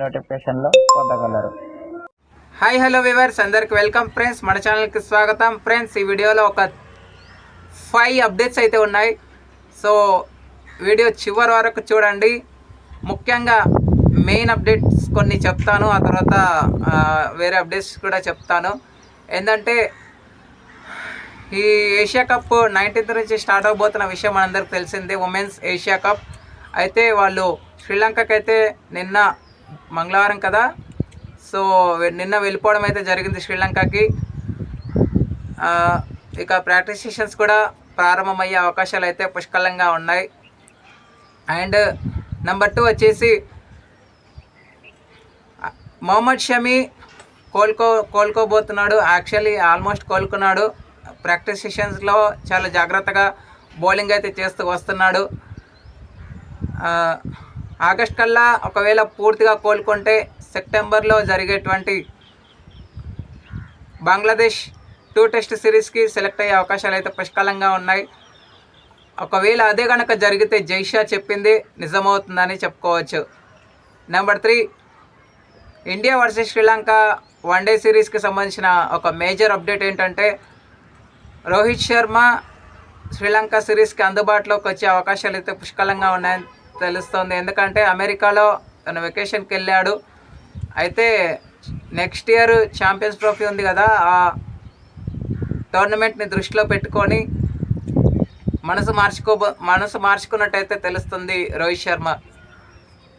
నోటిఫికేషన్లో పొందగలరు. Hi hello viewers అందరికి వెల్కమ్ ఫ్రెండ్స్ మన ఛానల్కి స్వాగతం. ఫ్రెండ్స్ ఈ వీడియోలో ఒక ఫైవ్ అప్డేట్స్ అయితే ఉన్నాయి. సో వీడియో చివరి వరకు చూడండి. ముఖ్యంగా మెయిన్ అప్డేట్స్ కొన్ని చెప్తాను. ఆ తర్వాత వేరే అప్డేట్స్ కూడా చెప్తాను. ఏంటంటే ఈ ఏషియా కప్ నైన్టీన్త్ నుంచి స్టార్ట్ అవబోతున్న విషయం మనందరికి తెలిసిందే. ఉమెన్స్ ఏషియా కప్ అయితే వాళ్ళు శ్రీలంకకైతే అయితే నిన్న మంగళవారం కదా? సో నిన్న వెళ్ళిపోవడం అయితే జరిగింది శ్రీలంకకి. ఇక ప్రాక్టీస్ సెషన్స్ కూడా ప్రారంభమయ్యే అవకాశాలు అయితే పుష్కలంగా ఉన్నాయి. అండ్ నెంబర్ టూ వచ్చేసి మొహమ్మద్ షమి కోలుకో కోలుకోబోతున్నాడు. యాక్చువల్లీ ఆల్మోస్ట్ కోలుకున్నాడు. ప్రాక్టీస్ సెషన్స్లో చాలా జాగ్రత్తగా బౌలింగ్ అయితే చేస్తూ వస్తున్నాడు. ఆగస్ట్ కల్లా ఒకవేళ పూర్తిగా కోలుకుంటే సెప్టెంబర్లో జరిగేటువంటి బంగ్లాదేశ్ టూ టెస్ట్ సిరీస్కి సెలెక్ట్ అయ్యే అవకాశాలు అయితే పుష్కలంగా ఉన్నాయి. ఒకవేళ అదే కనుక జరిగితే జైషా చెప్పింది నిజమవుతుందని చెప్పుకోవచ్చు. Number three India versus Sri Lanka one day సిరీస్కి సంబంధించిన ఒక మేజర్ అప్డేట్ ఏంటంటే రోహిత్ శర్మ శ్రీలంక సిరీస్కి అందుబాటులోకి వచ్చే అవకాశాలు అయితే పుష్కలంగా ఉన్నాయని తెలుస్తుంది. ఎందుకంటే అమెరికాలో తను వెకేషన్కి వెళ్ళాడు అయితే నెక్స్ట్ ఇయర్ ఛాంపియన్స్ ట్రోఫీ ఉంది కదా ఆ టోర్నమెంట్ని దృష్టిలో పెట్టుకొని మనసు మార్చుకో మనసు మార్చుకున్నట్టయితే తెలుస్తుంది రోహిత్ శర్మ.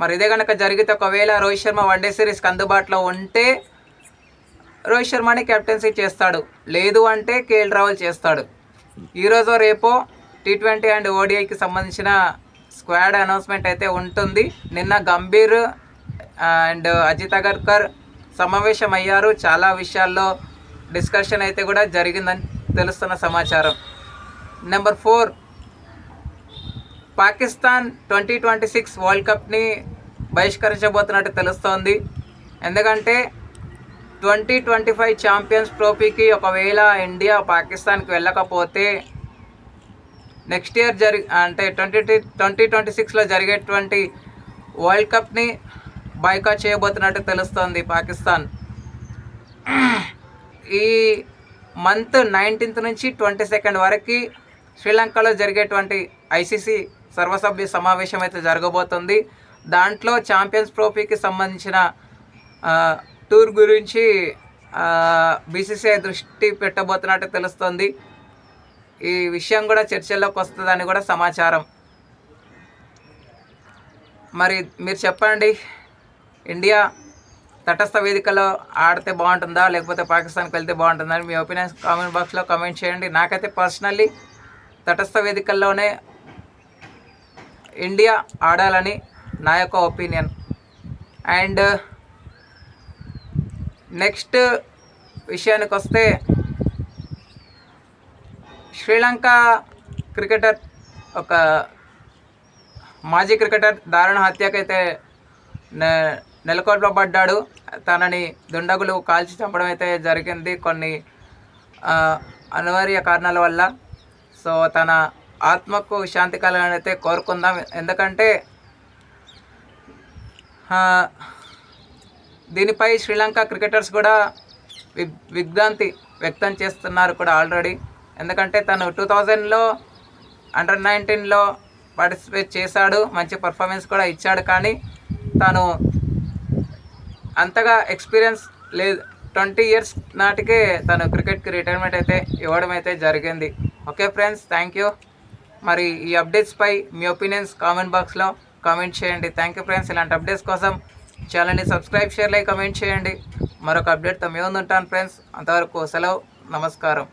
మరి ఇదే కనుక జరిగితే ఒకవేళ రోహిత్ శర్మ వన్డే సిరీస్కి అందుబాటులో ఉంటే రోహిత్ శర్మని కెప్టెన్సీ చేస్తాడు. లేదు అంటే కేఎల్ రాహుల్ చేస్తాడు. ఈరోజు రేపో టీ ట్వంటీ అండ్ ఓడిఐకి సంబంధించిన స్క్వాడ్ అనౌన్స్మెంట్ అయితే ఉంటుంది. నిన్న గంభీర్ అండ్ అజిత్ అగర్కర్ సమావేశం అయ్యారు చాలా విషయాల్లో డిస్కషన్ అయితే కూడా జరిగిందని తెలుస్తున్న సమాచారం. Number four Pakistan twenty twenty six world కప్ని బహిష్కరించబోతున్నట్టు తెలుస్తోంది. ఎందుకంటే ట్వంటీ ట్వంటీ ఫైవ్ ఛాంపియన్స్ ట్రోఫీకి ఒకవేళ ఇండియా పాకిస్తాన్కి వెళ్ళకపోతే నెక్స్ట్ ఇయర్ జరి అంటే ట్వంటీ ట్వంటీ ట్వంటీ సిక్స్లో జరిగేటువంటి వరల్డ్ కప్ని బైకాట్ చేయబోతున్నట్టు తెలుస్తోంది పాకిస్తాన్. ఈ మంత్ నైన్టీన్త్ నుంచి ట్వంటీ సెకండ్ వరకు శ్రీలంకలో జరిగేటువంటి ఐసీసీ సర్వసభ్య సమావేశం అయితే జరగబోతుంది. దాంట్లో ఛాంపియన్స్ ట్రోఫీకి సంబంధించిన టూర్ గురించి బీసీసీఐ దృష్టి పెట్టబోతున్నట్టు తెలుస్తుంది. ఈ విషయం కూడా చర్చల్లోకి వస్తుందని కూడా సమాచారం. మరి మీరు చెప్పండి ఇండియా తటస్థ వేదికలో ఆడితే బాగుంటుందా లేకపోతే పాకిస్తాన్కి వెళ్తే బాగుంటుందా అని మీ ఒపీనియన్స్ కామెంట్ బాక్స్లో కామెంట్ చేయండి. నాకైతే పర్సనల్లీ తటస్థ వేదికల్లోనే ఇండియా ఆడాలని నా యొక్క ఒపీనియన్. అండ్ నెక్స్ట్ విషయానికి వస్తే శ్రీలంక క్రికెటర్ ఒక మాజీ క్రికెటర్ దారుణ హత్యకైతే నె- నెలకొల్పబడ్డాడు తనని దుండగులు కాల్చి చంపడం అయితే జరిగింది కొన్ని అనివార్య కారణాల వల్ల. సో తన ఆత్మకు శాంతి కలగాలని అయితే కోరుకుందాం. ఎందుకంటే దీనిపై శ్రీలంక క్రికెటర్స్ కూడా వి- విభ్రాంతి వ్యక్తం చేస్తున్నారు కూడా ఆల్రెడీ. ఎందుకంటే తను టూ థౌజండ్లో అండర్ నైన్టీన్లో పార్టిసిపేట్ చేశాడు మంచి పర్ఫార్మెన్స్ కూడా ఇచ్చాడు. కానీ తను అంతగా ఎక్స్పీరియన్స్ లేదు. ట్వంటీ ఇయర్స్ నాటికే తను క్రికెట్కి రిటైర్మెంట్ అయితే ఇవ్వడం అయితే జరిగింది. ఓకే ఫ్రెండ్స్ థ్యాంక్ యూ మరి ఈ అప్డేట్స్పై మీ ఒపీనియన్స్ కామెంట్ బాక్స్లో కామెంట్ చేయండి. థ్యాంక్ యూ ఫ్రెండ్స్ ఇలాంటి అప్డేట్స్ కోసం ఛానల్ని సబ్స్క్రైబ్ షేర్ లైక్ కమెంట్ చేయండి. మరొక అప్డేట్తో మేము ఉంటాను ఫ్రెండ్స్ అంతవరకు సెలవు నమస్కారం.